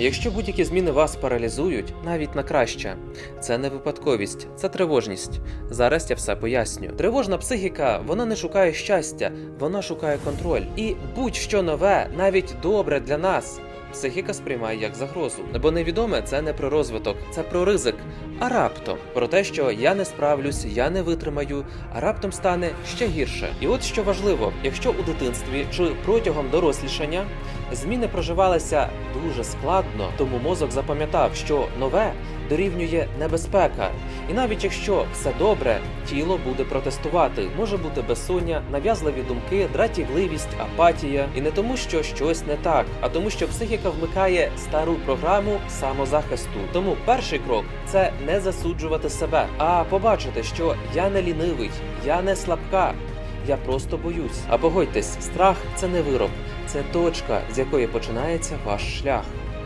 Якщо будь-які зміни вас паралізують, навіть на краще, це не випадковість, це тривожність. Зараз я все поясню. Тривожна психіка, вона не шукає щастя, вона шукає контроль. І будь-що нове, навіть добре для нас. Психіка сприймає як загрозу, бо невідоме це не про розвиток, це про ризик. А раптом про те, що я не справлюсь, я не витримаю, а раптом стане ще гірше. І от що важливо, якщо у дитинстві чи протягом дорослішання зміни проживалися дуже складно, тому мозок запам'ятав, що нове дорівнює небезпека. І навіть якщо все добре, тіло буде протестувати. Може бути безсоння, нав'язливі думки, дратівливість, апатія. І не тому, що щось не так, а тому, що психіка вмикає стару програму самозахисту. Тому перший крок це не засуджувати себе, а побачити, що я не лінивий, я не слабка. Я просто боюсь. А погодьтесь, страх це не вирок, це точка, з якої починається ваш шлях.